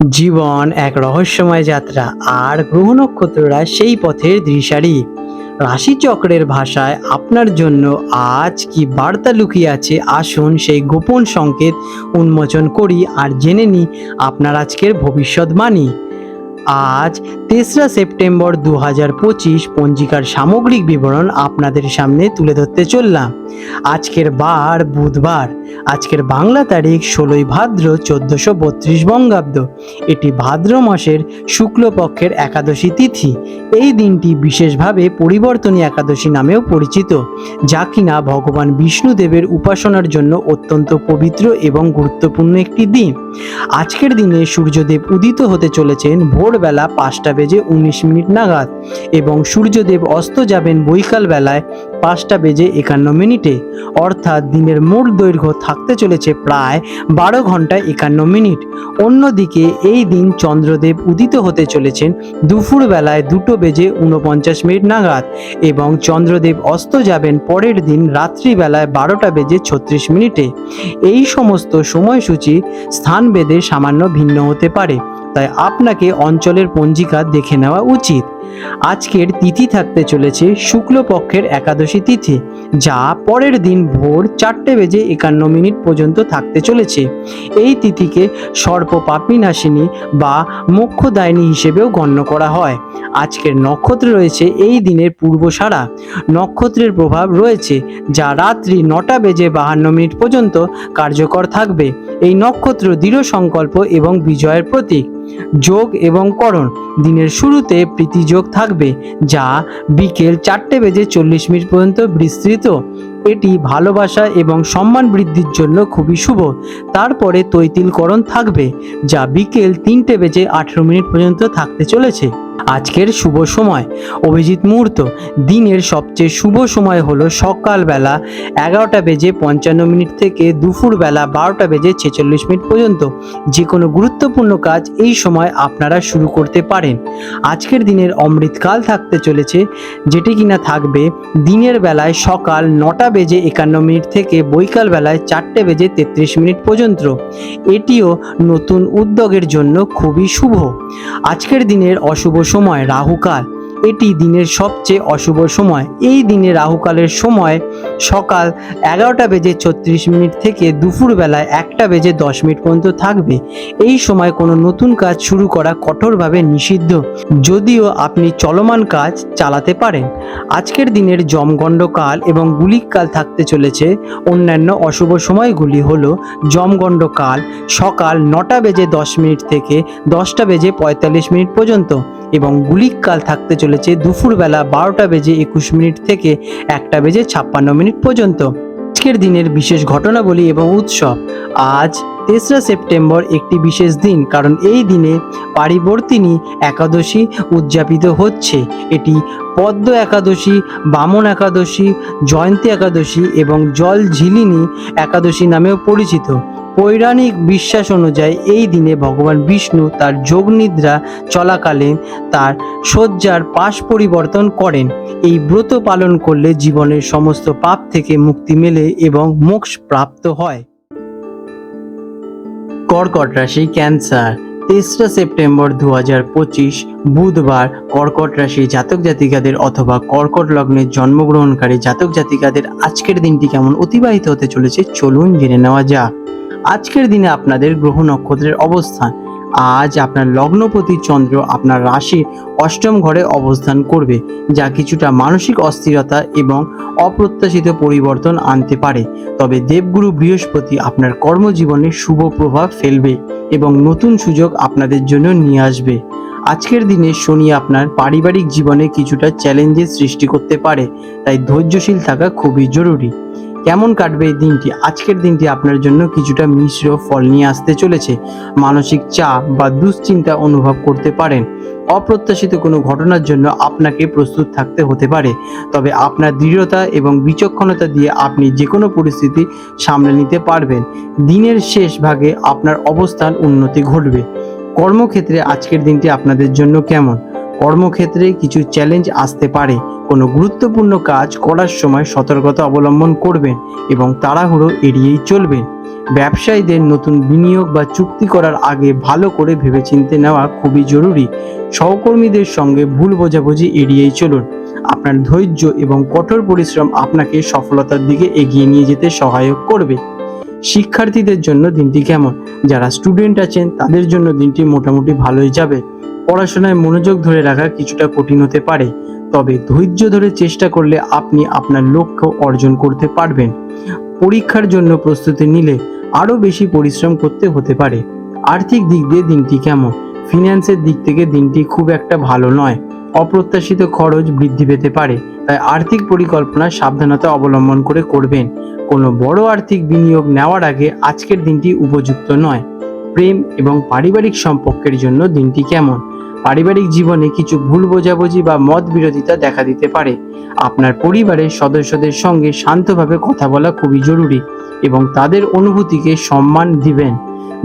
জীবন এক রহস্যময় যাত্রা, আর গ্রহ নক্ষত্ররা সেই পথের দিশারি। রাশিচক্রের ভাষায়, আপনার জন্য আজ কি বার্তা লুকিয়ে আছে? আসুন সেই গোপন সংকেত উন্মোচন করি, আর জেনে নিই আপনার আজকের ভবিষ্যৎবাণী। আজ তেসরা সেপ্টেম্বর দু হাজার পঁচিশ পঞ্জিকার সামগ্রিক বিবরণ আপনাদের সামনে তুলে ধরতে চললাম। আজকের বার বুধবার, আজকের বাংলা তারিখ ষোলোই ভাদ্র চোদ্দশো বত্রিশ বঙ্গাব্দ। এটি ভাদ্র মাসের শুক্লপক্ষের একাদশী তিথি। এই দিনটি বিশেষভাবে পরিবর্তনী একাদশী নামেও পরিচিত, যা কিনা ভগবান বিষ্ণুদেবের উপাসনার জন্য অত্যন্ত পবিত্র এবং গুরুত্বপূর্ণ একটি দিন। আজকের দিনে সূর্যদেব উদিত হতে চলেছেন ভোরবেলা পাঁচটা বেজে উনিশ মিনিট নাগাদ এবং সূর্যদেব অস্ত যাবেন বৈকাল বেলায় পাঁচটা বেজে একান্ন মিনিটে। অর্থাৎ দিনের মোট দৈর্ঘ্য থাকতে চলেছে প্রায় বারো ঘণ্টা একান্ন মিনিট। অন্যদিকে এই দিন চন্দ্রদেব উদিত হতে চলেছেন দুপুর বেলায় দুটো বেজে উনপঞ্চাশ মিনিট নাগাদ এবং চন্দ্রদেব অস্ত যাবেন পরের দিন রাত্রিবেলায় বারোটা বেজে ছত্রিশ মিনিটে। এই সমস্ত সময়সূচি স্থানভেদে সামান্য ভিন্ন হতে পারে। তাই আপনাকে অঞ্চলের পঞ্জিকা দেখে নেওয়া উচিত। আজকের তিথি থাকতে চলেছে শুক্লপক্ষের একাদশী তিথি, যা পরের দিন ভোর চারটে বেজে একান্ন মিনিট পর্যন্ত থাকতে চলেছে। এই তিথিকে সর্প পাপিনাশিনী বা মোক্ষদায়িনী হিসেবেও গণ্য করা হয়। আজকের নক্ষত্র রয়েছে এই দিনের পূর্বসারা নক্ষত্রের প্রভাব রয়েছে, যা রাত্রি নটা বেজে বাহান্ন মিনিট পর্যন্ত কার্যকর থাকবে। এই নক্ষত্র দৃঢ় সংকল্প এবং বিজয়ের প্রতীক। যোগ এবং করণ। দিনের শুরুতে প্রীতিযোগ থাকবে, যা বিকেল চারটে বেজে চল্লিশ মিনিট পর্যন্ত বিস্তৃত। এটি ভালোবাসা এবং সম্মান বৃদ্ধির জন্য খুবই শুভ। তারপরে তৈতিলকরণ থাকবে, যা বিকেল তিনটে বেজে আঠেরো মিনিট পর্যন্ত থাকতে চলেছে। আজকের শুভ সময়। অভিজিৎ মুহূর্ত। দিনের সবচেয়ে শুভ সময় হলো সকালবেলা এগারোটা বেজে পঞ্চান্ন মিনিট থেকে দুপুরবেলা বারোটা বেজে ছেচল্লিশ মিনিট পর্যন্ত। যে কোনো গুরুত্বপূর্ণ কাজ এই সময় আপনারা শুরু করতে পারেন। আজকের দিনের অমৃতকাল থাকতে চলেছে, যেটি কিনা থাকবে দিনের বেলায় সকাল নটা বেজে একান্ন মিনিট থেকে বৈকাল বেলায় চারটে বেজে তেত্রিশ মিনিট পর্যন্ত। এটিও নতুন উদ্যোগের জন্য খুবই শুভ। আজকের দিনের অশুভ সময় রাহুকাল। এটি দিনের সবচেয়ে অশুভ সময়। এই দিনে রাহুকালের সময় সকাল এগারোটা বেজে ছত্রিশ মিনিট থেকে দুপুরবেলায় একটা বেজে দশ মিনিট পর্যন্ত থাকবে। এই সময় কোনো নতুন কাজ শুরু করা কঠোরভাবে নিষিদ্ধ। যদিও আপনি চলমান কাজ চালাতে পারেন। আজকের দিনের জমগণ্ডকাল এবং গুলিককাল থাকতে চলেছে। অন্যান্য অশুভ সময়গুলি হলো জমগণ্ডকাল সকাল নটা বেজে দশ মিনিট থেকে দশটা বেজে পঁয়তাল্লিশ মিনিট পর্যন্ত। এবং গুলিককাল থাকতে চলেছে দুপুরবেলা বারোটা বেজে একুশ মিনিট থেকে একটা বেজে ছাপ্পান্ন মিনিট পর্যন্ত। আজকের দিনের বিশেষ ঘটনাবলী এবং উৎসব। আজ তেসরা সেপ্টেম্বর একটি বিশেষ দিন, কারণ এই দিনে পারিবর্তিনী একাদশী উদযাপিত হচ্ছে। এটি পদ্ম একাদশী, বামন একাদশী, জয়ন্তী একাদশী এবং জল ঝিলিনী একাদশী নামেও পরিচিত। পৌরাণিক বিশ্বাস অনুযায়ী এই দিনে ভগবান বিষ্ণু তার যোগনিদ্রা চলাকালীন তার শয্যার পাশ পরিবর্তন করেন। এই ব্রত পালন করলে জীবনের সমস্ত পাপ থেকে মুক্তি মেলে এবং মোক্ষ প্রাপ্ত হয়। কর্কট রাশি ক্যান্সার। তেসরা সেপ্টেম্বর দু বুধবার কর্কট রাশি জাতক জাতিকাদের অথবা কর্কট লগ্নে জন্মগ্রহণকারী জাতক জাতিকাদের আজকের দিনটি কেমন অতিবাহিত হতে চলেছে, চলুন জেনে নেওয়া যাক। আজকের দিনে আপনাদের গ্রহ নক্ষত্রের অবস্থান। আজ আপনার লগ্নপতি চন্দ্র আপনার রাশির অষ্টম ঘরে অবস্থান করবে, যা কিছুটা মানসিক অস্থিরতা এবং অপ্রত্যাশিত পরিবর্তন আনতে পারে। তবে দেবগুরু বৃহস্পতি আপনার কর্মজীবনে শুভ প্রভাব ফেলবে এবং নতুন সুযোগ আপনাদের জন্য নিয়ে আসবে। আজকের দিনে শনি আপনার পারিবারিক জীবনে কিছুটা চ্যালেঞ্জের সৃষ্টি করতে পারে, তাই ধৈর্যশীল থাকা খুবই জরুরি। কেমন কাটবে এই দিনটি? আজকের দিনটি আপনার জন্য কিছুটা মিশ্র ফল নিয়ে আসতে চলেছে। মানসিক চাপ বা দুশ্চিন্তা অনুভব করতে পারেন। অপ্রত্যাশিত কোনো ঘটনার জন্য আপনাকে প্রস্তুত থাকতে হতে পারে। তবে আপনার দৃঢ়তা এবং বিচক্ষণতা দিয়ে আপনি যে কোনো পরিস্থিতি সামলে নিতে পারবেন। দিনের শেষ ভাগে আপনার অবস্থান উন্নতি ঘটবে। কর্মক্ষেত্রে আজকের দিনটি আপনাদের জন্য কেমন? কর্মক্ষেত্রে কিছু চ্যালেঞ্জ আসতে পারে। কোনো গুরুত্বপূর্ণ কাজ করার সময় সতর্কতা অবলম্বন করবেন এবং তাড়াহুড়ো এড়িয়েই চলবেন। ব্যবসায়ীদের নতুন বিনিয়োগ বা চুক্তি করার আগে ভালো করে ভেবেচিন্তে নেওয়া খুবই জরুরি। সহকর্মীদের সঙ্গে ভুল বোঝাবুঝি এড়িয়েই চলুন। আপনার ধৈর্য এবং কঠোর পরিশ্রম আপনাকে সফলতার দিকে এগিয়ে নিয়ে যেতে সহায়ক করবে। শিক্ষার্থীদের জন্য দিনটি কেমন? যারা স্টুডেন্ট আছেন, তাদের জন্য দিনটি মোটামুটি ভালোই যাবে। পড়াশোনায় মনোযোগ ধরে রাখা কিছুটা কঠিন হতে পারে, তবে ধৈর্য ধরে চেষ্টা করলে আপনি আপনার লক্ষ্য অর্জন করতে পারবেন। পরীক্ষার জন্য প্রস্তুতি নিলে আরও বেশি পরিশ্রম করতে হতে পারে। আর্থিক দিক দিয়ে দিনটি কেমন? ফিনান্সের দিক থেকে দিনটি খুব একটা ভালো নয়। অপ্রত্যাশিত খরচ বৃদ্ধি পেতে পারে, তাই আর্থিক পরিকল্পনা সাবধানতা অবলম্বন করে করবেন। কোনো বড় আর্থিক বিনিয়োগ নেওয়ার আগে আজকের দিনটি উপযুক্ত নয়। প্রেম এবং পারিবারিক সম্পর্কের জন্য দিনটি কেমন? পারিবারিক জীবনে কিছু ভুল বোঝাবুঝি বা মত বিরোধিতা দেখা দিতে পারে। আপনার পরিবারের সদস্যদের সঙ্গে শান্তভাবে কথা বলা খুবই জরুরি এবং তাদের অনুভূতিকে সম্মান দিবেন।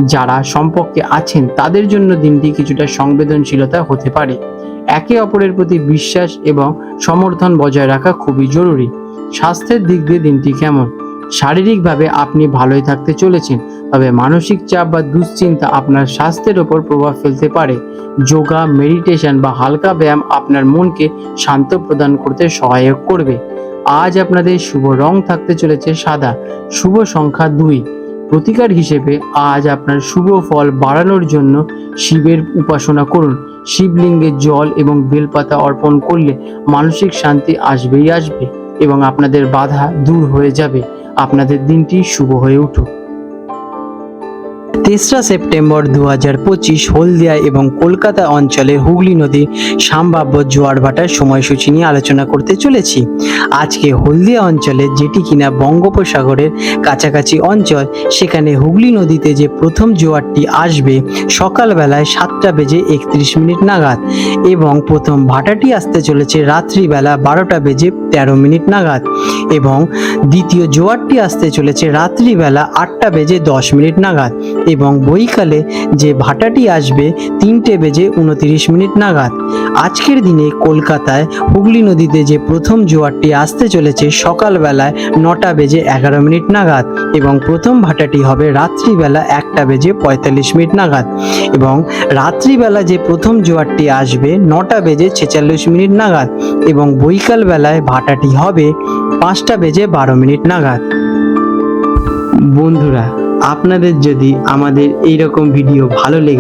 যারা সম্পর্কে আছেন, তাদের জন্য দিনটি কিছুটা সংবেদনশীলতা হতে পারে। একে অপরের প্রতি বিশ্বাস এবং সমর্থন বজায় রাখা খুবই জরুরি। স্বাস্থ্যের দিক দিয়ে দিনটি কেমন? শারীরিকভাবে আপনি ভালোই থাকতে চলেছেন, তবে মানসিক চাপ বা দুশ্চিন্তা আপনার স্বাস্থ্যের ওপর প্রভাব ফেলতে পারে। যোগা, মেডিটেশন বা হালকা ব্যায়াম আপনার মনকে শান্ত প্রদান করতে সহায়ক করবে। আজ আপনাদের শুভ রং থাকতে চলেছে সাদা, শুভ সংখ্যা দুই। প্রতিকার হিসেবে আজ আপনার শুভ ফল বাড়ানোর জন্য শিবের উপাসনা করুন। শিবলিঙ্গে জল এবং বেলপাতা অর্পণ করলে মানসিক শান্তি আসবেই আসবে। এবং আপনাদের বাধা দূর হয়ে যাবে। আপনাদের দিনটি শুভ হয়ে উঠুক। তেসরা সেপ্টেম্বর দু হাজার পঁচিশ হলদিয়া এবং কলকাতা অঞ্চলে হুগলি নদীর সম্ভাব্য জোয়ার ভাটার সময়সূচি নিয়ে আলোচনা করতে চলেছি। আজকে হলদিয়া অঞ্চলে যেটি কিনা বঙ্গোপসাগরের কাছাকাছি অঞ্চল, সেখানে হুগলি নদীতে যে প্রথম জোয়ারটি আসবে সকালবেলায় সাতটা বেজে একত্রিশ মিনিট নাগাদ এবং প্রথম ভাটাটি আসতে চলেছে রাত্রিবেলা বারোটা বেজে তেরো মিনিট নাগাদ এবং দ্বিতীয় জোয়ারটি আসতে চলেছে রাত্রিবেলা আটটা বেজে দশ মিনিট নাগাদ এবং বৈকালে যে ভাটাটি আসবে তিনটে বেজে উনতিরিশ মিনিট নাগাদ। আজকের দিনে কলকাতায় হুগলি নদীতে যে প্রথম জোয়ারটি আসতে চলেছে সকালবেলায় নটা বেজে এগারো মিনিট নাগাদ এবং প্রথম ভাটাটি হবে রাত্রিবেলা একটা বেজে পঁয়তাল্লিশ মিনিট নাগাদ এবং রাত্রিবেলা যে প্রথম জোয়ারটি আসবে নটা বেজে ছেচল্লিশ মিনিট নাগাদ এবং বৈকাল বেলায় ভাটাটি হবে পাঁচটা বেজে বারো মিনিট নাগাদ। বন্ধুরা আপনাদের যদি আমাদের এইরকম ভিডিও ভালো লেগে